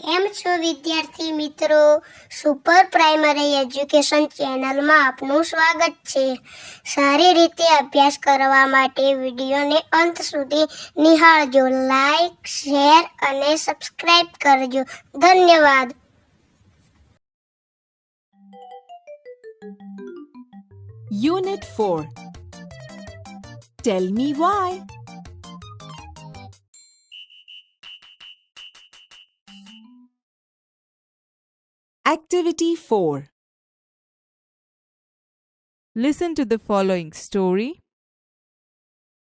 કેમ છો વિદ્યાર્થી મિત્રો સુપર પ્રાઇમરી એજ્યુકેશન ચેનલમાં આપનું સ્વાગત છે સારી રીતે અભ્યાસ કરવા માટે વિડીયોને અંત સુધી નિહાળજો લાઈક શેર અને સબસ્ક્રાઈબ કરજો ધન્યવાદ unit four tell me why Activity 4 Listen to the following story.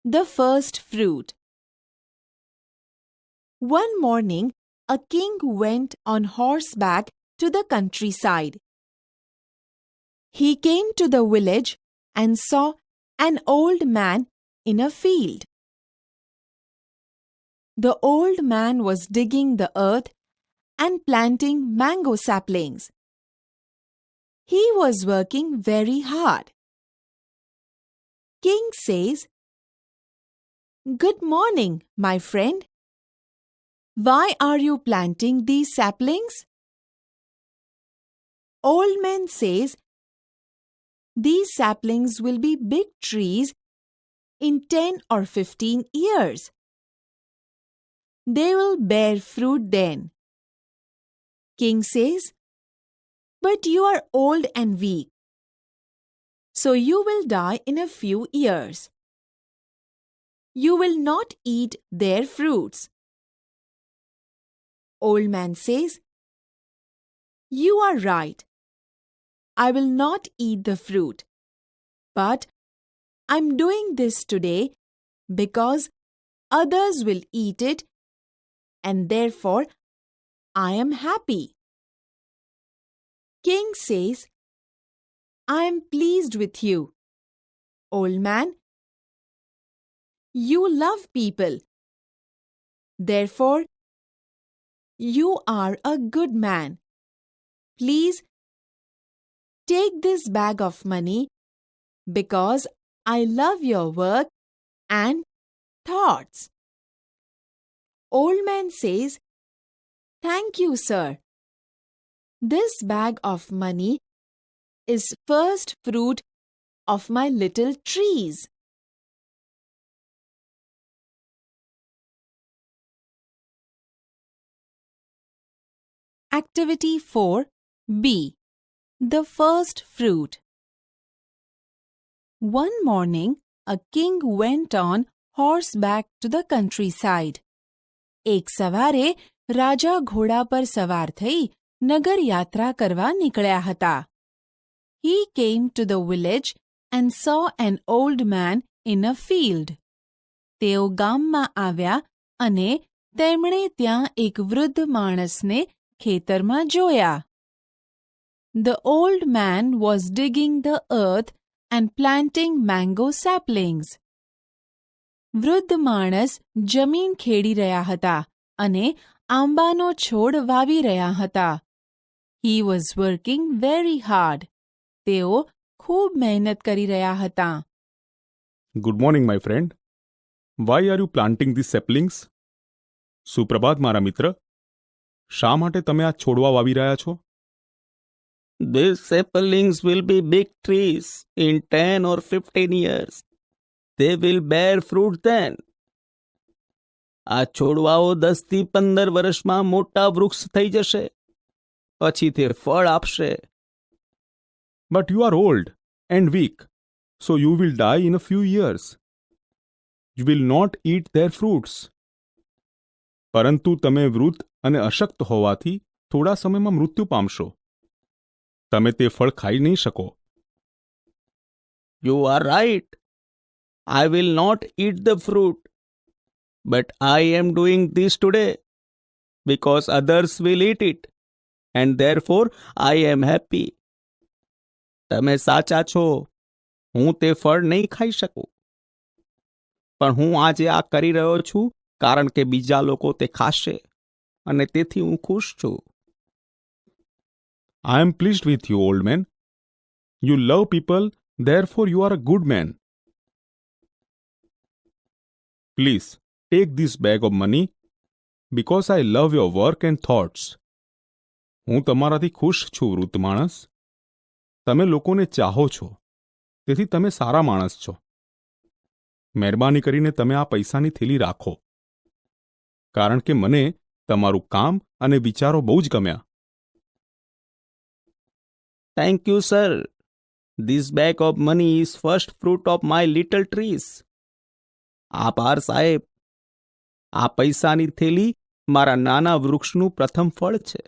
The First Fruit One morning, a king went on horseback to the countryside. He came to the village and saw an old man in a field. The old man was digging the earth and planting mango saplings. He was working very hard. King says, Good morning, my friend. Why are you planting these saplings? Old man says, These saplings will be big trees in 10 or 15 years. They will bear fruit then. King says, But you are old and weak, so you will die in a few years. You will not eat their fruits. Old man says, You are right. I will not eat the fruit. But I'm doing this today because others will eat it and therefore I am happy. King says, I am pleased with you. Old man, you love people. Therefore, you are a good man. Please take this bag of money because I love your work and thoughts. Old man says, Thank you, sir. This bag of money is first fruit of my little trees. Activity 4 B. The first fruit. One morning, a king went on horseback to the countryside. एक सवारे રાજા ઘોડા પર સવાર થઈ નગરયાત્રા કરવા નીકળ્યા હતા he came to the village and saw an old man in a field તેઓ ગામમાં આવ્યા અને તેમણે ત્યાં એક વૃદ્ધ માણસને ખેતરમાં જોયા the old man was digging the earth and planting mango saplings વૃદ્ધ માણસ જમીન ખેડી રહ્યા હતા અને આંબાનો છોડ વાવી રહ્યા હતા he was working very hard તેઓ ખૂબ મહેનત કરી રહ્યા હતા good morning my friend why are you planting the saplings સુપ્રભાત મારા મિત્ર શા માટે તમે આ છોડવા વાવી રહ્યા છો These saplings will be big trees in ten or fifteen years They will bear fruit then આ છોડવાઓ દસથી પંદર વર્ષમાં મોટા વૃક્ષ થઈ જશે પછી તે ફળ આપશે but you are old and weak so you will die in a few years you will not eat their fruits પરંતુ તમે વૃદ્ધ અને અશક્ત હોવાથી થોડા સમયમાં મૃત્યુ પામશો તમે તે ફળ ખાઈ નહીં શકો you are right I will not eat the fruit But I am doing this today because others will eat it and therefore I am happy. તમે સાચા છો હું તે ફળ નહીં ખાઈ શકું પણ હું આજે આ કરી રહ્યો છું કારણ કે બીજા લોકો તે ખાશે અને તેથી હું ખુશ છું I am pleased with you, old man. You love people, therefore you are a good man. Please take this bag of money because I love your work and thoughts હું તમારાથી ખુશ છું વૃદ્ધ માણસ તમે લોકોને ચાહો છો તેથી તમે સારા માણસ છો મહેરબાની કરીને તમે આ પૈસાની થેલી રાખો કારણ કે મને તમારું કામ અને વિચારો બહુ જ ગમ્યા thank you sir this bag of money is first fruit of my little trees આભાર સાહેબ આ પૈસાની થેલી મારા નાના વૃક્ષનું પ્રથમ ફળ છે